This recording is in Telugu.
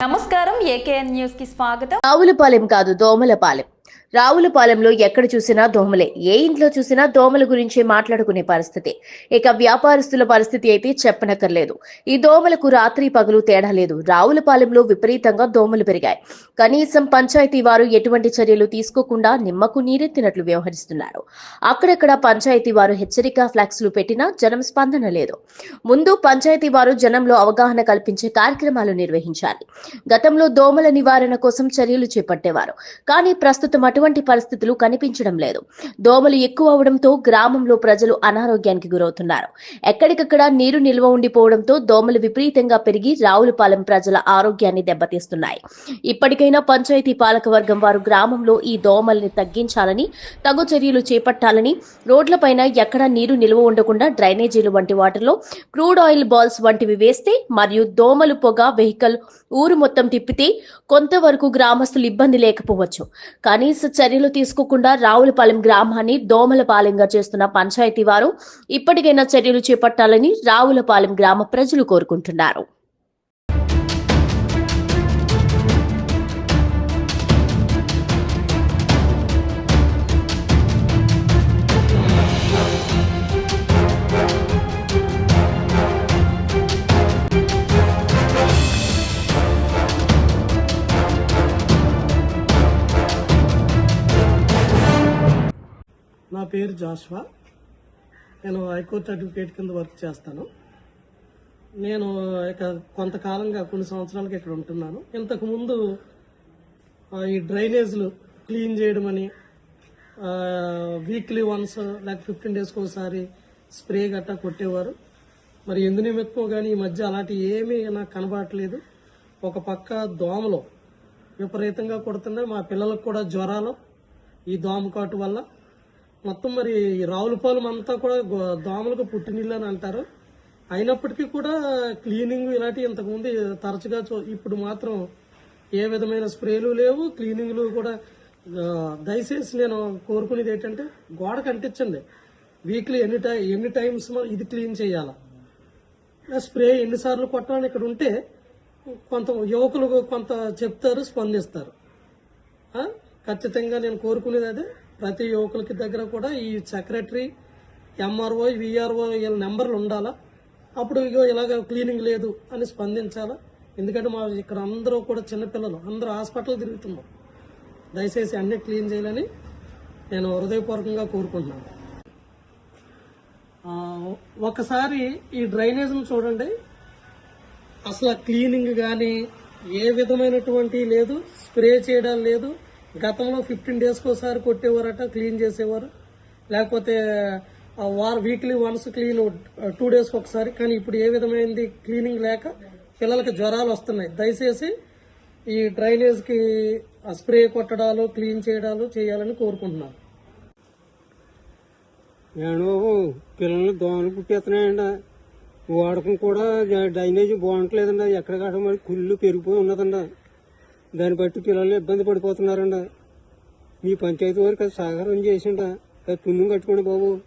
నమస్కారం ఏకేఎన్ న్యూస్కి స్వాగతం. రావులపాలెం కాదు దోమలపాలెం. రావులపాలెంలో ఎక్కడ చూసినా దోమలే. ఏ ఇంట్లో చూసినా దోమల గురించే మాట్లాడుకునే పరిస్థితి. ఇక వ్యాపారస్తుల పరిస్థితి అయితే చెప్పనక్కర్లేదు. ఈ దోమలకు రాత్రి పగలు తేడా లేదు. రావులపాలెంలో విపరీతంగా దోమలు పెరిగాయి. కనీసం పంచాయతీ వారు ఎటువంటి చర్యలు తీసుకోకుండా నిమ్మకు నీరెత్తినట్లు వ్యవహరిస్తున్నారు. అక్కడక్కడ పంచాయతీ వారు హెచ్చరిక ఫ్లాక్స్లు పెట్టినా జనం స్పందన లేదు. ముందు పంచాయతీ వారు జనంలో అవగాహన కల్పించే కార్యక్రమాలు నిర్వహించాలి. గతంలో దోమల నివారణ కోసం చర్యలు చేపట్టేవారు. కానీ ప్రస్తుతం అటువంటి పరిస్థితులు కనిపించడం లేదు. దోమలు ఎక్కువ అవడంతో గ్రామంలో ప్రజలు అనారోగ్యానికి గురవుతున్నారు. ఎక్కడికక్కడ నీరు నిల్వ ఉండిపోవడంతో దోమలు విపరీతంగా పెరిగి రావులపాలెం ప్రజల ఆరోగ్యాన్ని దెబ్బతీస్తున్నాయి. ఇప్పటికైనా పంచాయతీ పాలక వర్గం వారు గ్రామంలో ఈ దోమల్ని తగ్గించాలని తగు చర్యలు చేపట్టాలని రోడ్లపైన ఎక్కడా నీరు నిల్వ ఉండకుండా డ్రైనేజీలు వంటి వాటిలో క్రూడ్ ఆయిల్ బాల్స్ వంటివి వేస్తే మరియు దోమలు పొగ వెహికల్ ఊరు మొత్తం తిప్పితే కొంతవరకు గ్రామస్తులు ఇబ్బంది లేకపోవచ్చు. కనీస చర్యలు తీసుకోకుండా రావులపాలెం గ్రామాన్ని దోమలపాలెంగా చేస్తున్న పంచాయతీ వారు ఇప్పటికైనా చర్యలు చేపట్టాలని రావులపాలెం గ్రామ ప్రజలు కోరుకుంటున్నారు. నా పేరు జాష్వా. నేను హైకోర్టు అడ్వకేట్ కింద వర్క్ చేస్తాను. నేను ఇక కొంతకాలంగా కొన్ని సంవత్సరాలకి ఇక్కడ ఉంటున్నాను. ఇంతకుముందు ఈ డ్రైనేజ్లు క్లీన్ చేయడం అని వీక్లీ వన్స్ లేక ఫిఫ్టీన్ డేస్కి ఒకసారి స్ప్రే గట్టా కొట్టేవారు. మరి ఎందు నిమిత్తం కానీ ఈ మధ్య అలాంటి ఏమీ నాకు కనబడట్లేదు. ఒక పక్క దోమలు విపరీతంగా కొడుతున్నాయి. మా పిల్లలకు కూడా జ్వరాలు. ఈ దోమ కాటు వల్ల మొత్తం మరి రావులపాలెం అంతా కూడా దోమలకు పుట్టినీళ్ళు అని అంటారు. అయినప్పటికీ కూడా క్లీనింగ్ ఇలాంటి ఇంతకుముందు తరచుగా చూ ఇప్పుడు మాత్రం ఏ విధమైన స్ప్రేలు లేవు. క్లీనింగ్లు కూడా దయచేసి నేను కోరుకునేది ఏంటంటే గోడకు అంటించండి. వీక్లీ ఎన్ని టై ఎన్ని టైమ్స్ ఇది క్లీన్ చేయాలా? స్ప్రే ఎన్నిసార్లు కొట్టాలని ఇక్కడ ఉంటే కొంత యువకులు కొంత చెప్తారు స్పందిస్తారు. ఖచ్చితంగా నేను కోరుకునేది అదే. ప్రతి యువకులకి దగ్గర కూడా ఈ సెక్రటరీ ఎంఆర్ఓ విఆర్ఓ వీళ్ళ నెంబర్లు ఉండాలా? అప్పుడు ఇగో ఇలాగ క్లీనింగ్ లేదు అని స్పందించాలా? ఎందుకంటే మా ఇక్కడ అందరూ కూడా చిన్నపిల్లలు అందరూ హాస్పిటల్ తిరుగుతున్నారు. దయచేసి అన్ని క్లీన్ చేయాలని నేను హృదయపూర్వకంగా కోరుకుంటున్నాను. ఒకసారి ఈ డ్రైనేజ్ను చూడండి. అసలు క్లీనింగ్ కానీ ఏ విధమైనటువంటి లేదు స్ప్రే చేయడం లేదు. గతంలో ఫిఫ్టీన్ డేస్కి ఒకసారి కొట్టేవారట క్లీన్ చేసేవారు. లేకపోతే ఆ వార్ వీక్లీ వన్స్ క్లీన్ టూ డేస్కి ఒకసారి. కానీ ఇప్పుడు ఏ విధమైనది క్లీనింగ్ లేక పిల్లలకి జ్వరాలు వస్తున్నాయి. దయచేసి ఈ డ్రైనేజ్కి ఆ స్ప్రే కొట్టడాలు క్లీన్ చేయడాలు చేయాలని కోరుకుంటున్నాను ఏడో పిల్లల్ని దోమలు పుట్టేస్తున్నాయండి వాడకం కూడా డ్రైనేజ్ బాగుంటలేదండి ఎక్కడికక్కడ మరి కుళ్ళు పెరిగిపోయి ఉన్నదండి దాన్ని బట్టి పిల్లలు ఇబ్బంది పడిపోతున్నారంట. మీ పంచాయతీ వారికి అది సహకారం చేసిండ. అది పుణ్యం కట్టుకోండి బాబు.